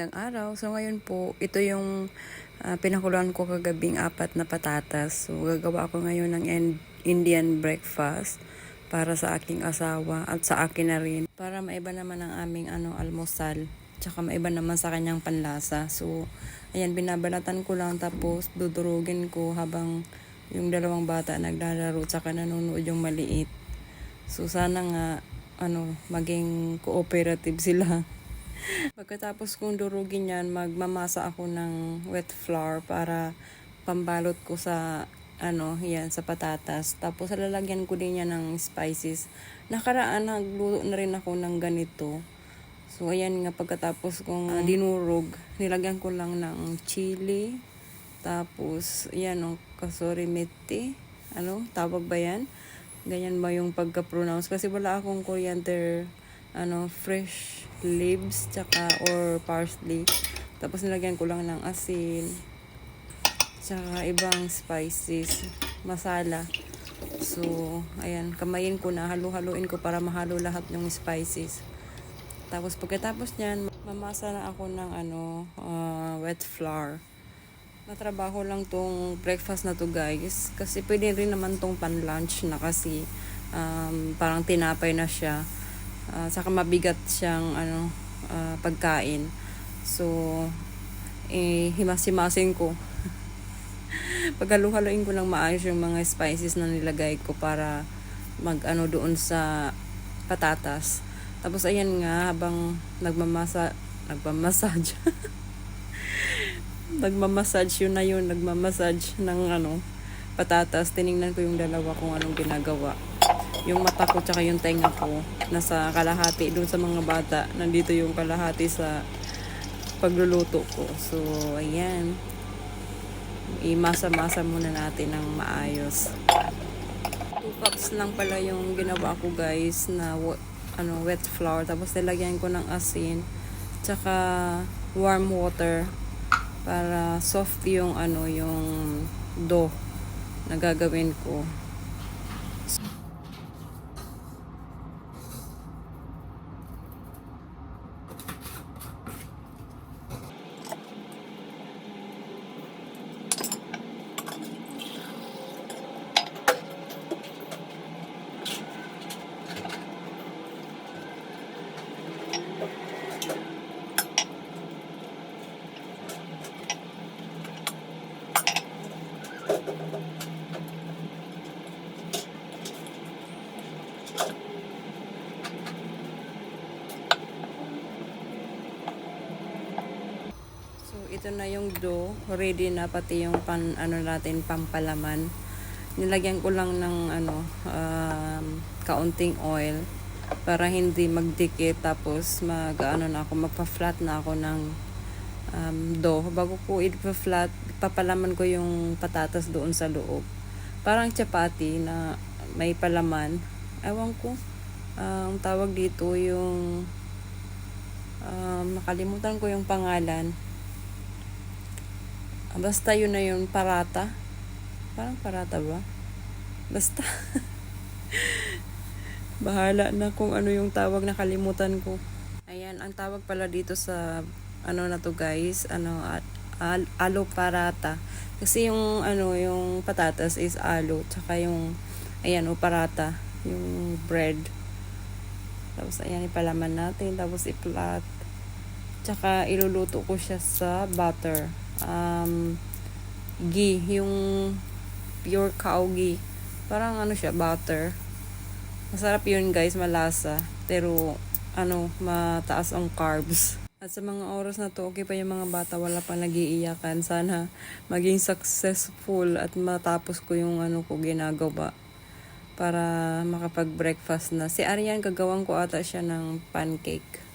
Magandang araw. So ngayon po, ito yung uh, pinakuluan ko kagabing apat na patatas. So gagawa ako ngayon ng in- Indian breakfast para sa aking asawa at sa akin na rin. Para maiba naman ang aming ano almusal. Tsaka maiba naman sa kanyang panlasa. So ayan, binabalatan ko lang tapos dudurugin ko habang yung dalawang bata naglalaro tsaka nanonood yung maliit. So sana nga ano maging cooperative sila. Pagkatapos kong durugin yan, magmamasa ako ng wet flour para pambalot ko sa ano, yan, sa patatas. Tapos lalagyan ko din yan ng spices. Nakaraan, nagluto na rin ako ng ganito. So, ayan nga, pagkatapos kong uh, dinurog, nilagyan ko lang ng chili. Tapos, yan, oh, kasori mete. Ano, tawag ba yan? Ganyan ba yung pagka-pronounce? Kasi wala akong coriander ano, fresh leaves tsaka or parsley. Tapos nilagyan ko lang ng asin. Tsaka ibang spices, masala. So, ayan, kamayin ko na, halu-haluin ko para mahalo lahat ng spices. Tapos pagkatapos niyan, mamasa na ako ng ano, uh, wet flour. Natrabaho lang tong breakfast na to guys. Kasi pwede rin naman tong pan lunch na kasi um, parang tinapay na siya. Uh, saka mabigat siyang ano uh, pagkain. So eh himas-himasin ko. Paghalu-haluin ko lang maayos yung mga spices na nilagay ko para mag ano doon sa patatas. Tapos ayan nga habang nagmamasa nagmamassage. nagmamassage yun na yun, nagmamassage ng ano patatas. Tiningnan ko yung dalawa kung anong ginagawa yung mata ko tsaka yung tenga ko nasa kalahati doon sa mga bata nandito yung kalahati sa pagluluto ko. So ayan. Imasa-masa muna natin ng maayos. 2 cups lang pala yung ginawa ko guys na ano wet flour. Tapos nilagyan ko ng asin tsaka warm water para soft yung ano yung dough na gagawin ko So, ito na yung dough. Ready na pati yung pan, ano natin, pampalaman. Nilagyan ko lang ng, ano, um, kaunting oil para hindi magdikit tapos mag, ano na ako, magpa-flat na ako ng um, dough. Bago ko i-flat, papalaman ko yung patatas doon sa loob. Parang chapati na may palaman. Ewan ko. Uh, tawag dito yung um, nakalimutan ko yung pangalan Basta yun na yun, parata. Parang parata ba? Basta. Bahala na kung ano yung tawag na kalimutan ko. Ayan, ang tawag pala dito sa ano na to guys, ano at al, alo parata. Kasi yung ano, yung patatas is alo, tsaka yung ayan, o parata, yung bread. Tapos ayan, ipalaman natin, tapos i-flat. Tsaka iluluto ko siya sa butter um, ghee, yung pure cow ghee. Parang ano siya, butter. Masarap yun guys, malasa. Pero ano, mataas ang carbs. At sa mga oras na to, okay pa yung mga bata, wala pa nagiiyakan. Sana maging successful at matapos ko yung ano ko ginagawa para makapag-breakfast na. Si Arian, gagawin ko ata siya ng pancake.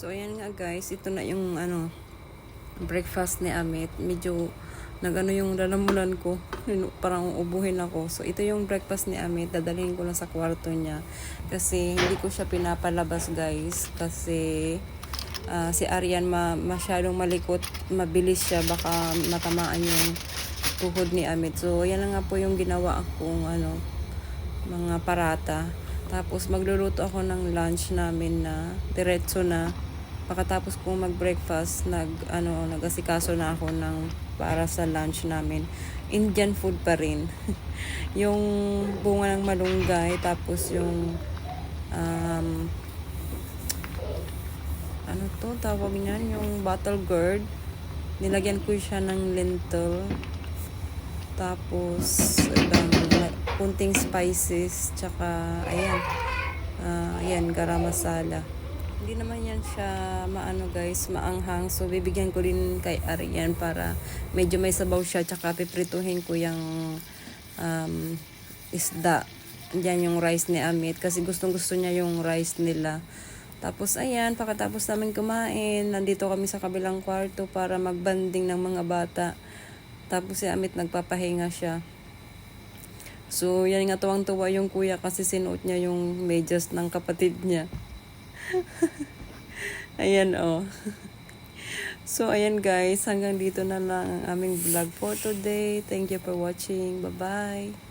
So, ayan nga guys. Ito na yung ano, breakfast ni Amit. Medyo nagano yung lalamunan ko. Parang ubuhin ako. So, ito yung breakfast ni Amit. Dadalhin ko lang sa kwarto niya. Kasi hindi ko siya pinapalabas guys. Kasi ah, si Arian ma masyadong malikot. Mabilis siya. Baka matamaan yung tuhod ni Amit. So, yan na nga po yung ginawa akong ano, mga parata. Tapos magluluto ako ng lunch namin na diretso na. Pagkatapos kong mag-breakfast, nag ano, nag-asikaso na ako ng para sa lunch namin. Indian food pa rin. yung bunga ng malunggay, tapos yung um, ano to, tawag niyan, yung bottle gourd. Nilagyan ko siya ng lentil. Tapos, ibang kunting spices, tsaka, ayan, ah, ayan, garam masala. Hindi naman yan siya maano guys, maanghang. So, bibigyan ko rin kay Arian para medyo may sabaw siya. Tsaka piprituhin ko yung um, isda. Diyan yung rice ni Amit. Kasi gustong gusto niya yung rice nila. Tapos ayan, pagkatapos namin kumain, nandito kami sa kabilang kwarto para magbanding ng mga bata. Tapos si Amit nagpapahinga siya. So, yan nga tuwang-tuwa yung kuya kasi sinuot niya yung medyas ng kapatid niya. ayan, oh. So, ayan guys, hanggang dito na lang ang aming vlog for today. Thank you for watching. Bye-bye.